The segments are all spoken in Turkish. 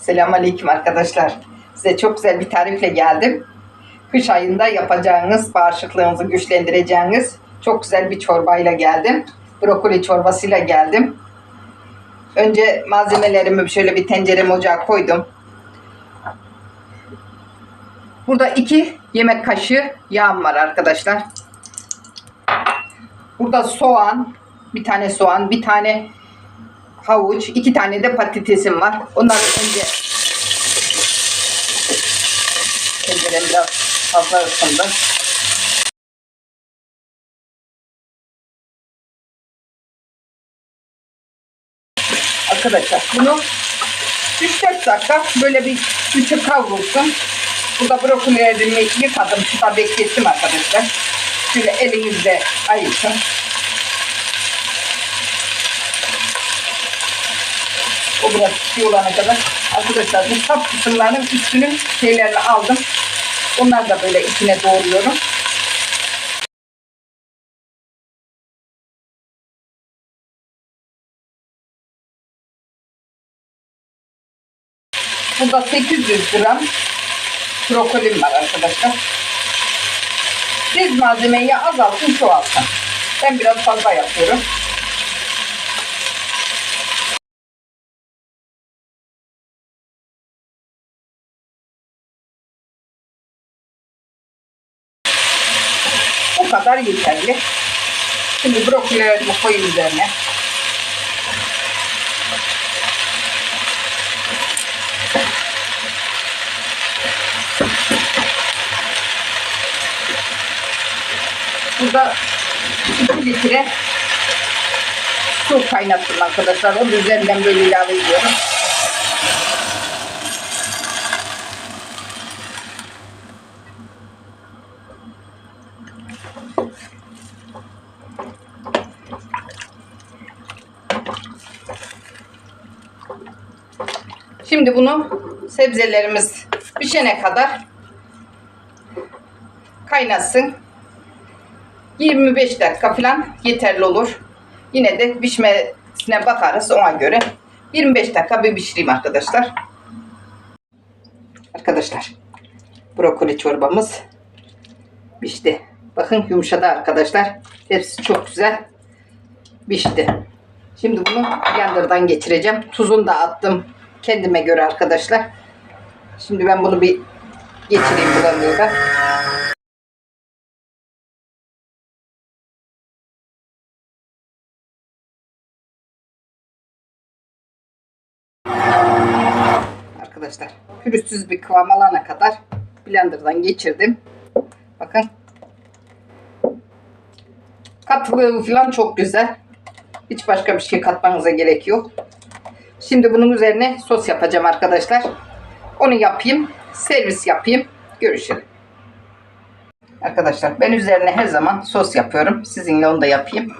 Selamünaleyküm arkadaşlar. Size çok güzel bir tarifle geldim. Kış ayında yapacağınız, bağışıklığınızı güçlendireceğiniz çok güzel bir çorbayla geldim. Brokoli çorbasıyla geldim. Önce malzemelerimi şöyle bir tencereme ocağa koydum. Burada iki yemek kaşığı yağım var arkadaşlar. Burada soğan, bir tane soğan, bir tane havuç, iki tane de patatesim var. Onları önce tencerem biraz fazla ısındı. Arkadaşlar bunu 3-4 dakika böyle bir üçü kavrulsun. Burada brokolilerimi yıkadım. Şurada beklettim arkadaşlar. Şöyle elinizle ayıkın. O biraz şey olana kadar. Arkadaşlar bu sap kısımlarının üstünün şeylerini aldım. Onları da böyle içine doğruyorum. Burada 800 gram brokolim var arkadaşlar. Siz malzemeyi azaltın çoğaltın. Ben biraz fazla yapıyorum. Kadar yeterli. Şimdi brokolilerimi koyayım üzerine. Burada 2 litre su kaynattım arkadaşlar. Onun üzerinden böyle ilave ediyorum. Şimdi bunu sebzelerimiz pişene kadar kaynasın. 25 dakika falan yeterli olur. Yine de pişmesine bakarız ona göre. 25 dakika bir pişireyim arkadaşlar. Arkadaşlar brokoli çorbamız pişti. Bakın yumuşadı arkadaşlar. Hepsi çok güzel pişti. Şimdi bunu blenderdan geçireceğim. Tuzunu da attım kendime göre arkadaşlar. Şimdi ben bunu bir geçireyim blenderda. Arkadaşlar pürüzsüz bir kıvam alana kadar blenderdan geçirdim. Bakın. Katılığı falan çok güzel. Hiç başka bir şey katmanıza gerek yok. Şimdi bunun üzerine sos yapacağım arkadaşlar. Onu yapayım. Servis yapayım. Görüşelim. Arkadaşlar ben üzerine her zaman sos yapıyorum. Sizinle onu da yapayım.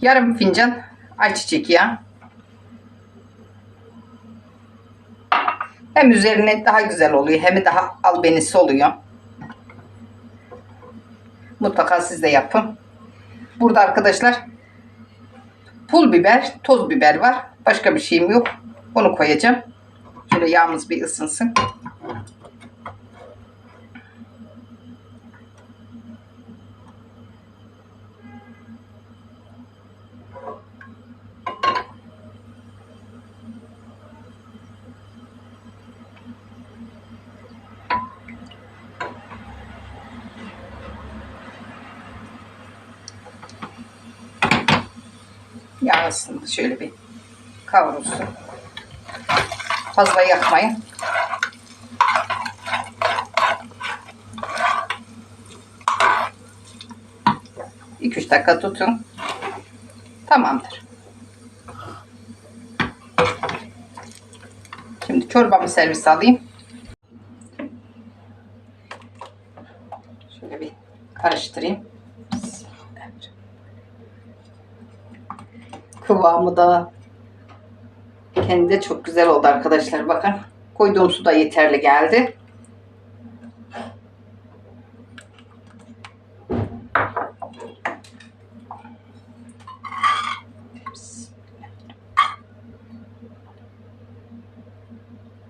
Yarım fincan ayçiçek yağı. Hem üzerine daha güzel oluyor hem daha albenisi oluyor. Mutlaka siz de yapın. Burada arkadaşlar pul biber, toz biber var. Başka bir şeyim yok. Onu koyacağım. Şöyle yağımız bir ısınsın. Yağ ısındı. Şöyle bir kavrulsun. Fazla yakmayın. İki üç dakika tutun. Tamamdır. Şimdi çorbamı servis alayım. Şöyle bir karıştırayım. Kıvamı da kendi çok güzel oldu arkadaşlar. Bakın koyduğum su da yeterli geldi.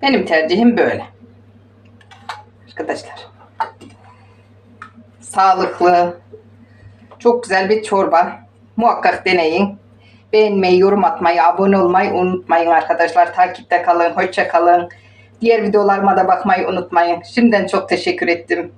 Benim tercihim böyle. Arkadaşlar. Sağlıklı, çok güzel bir çorba. Muhakkak deneyin. Beğenmeyi, yorum atmayı, abone olmayı unutmayın arkadaşlar. Takipte kalın, hoşça kalın. Diğer videolarıma da bakmayı unutmayın. Şimdiden çok teşekkür ettim.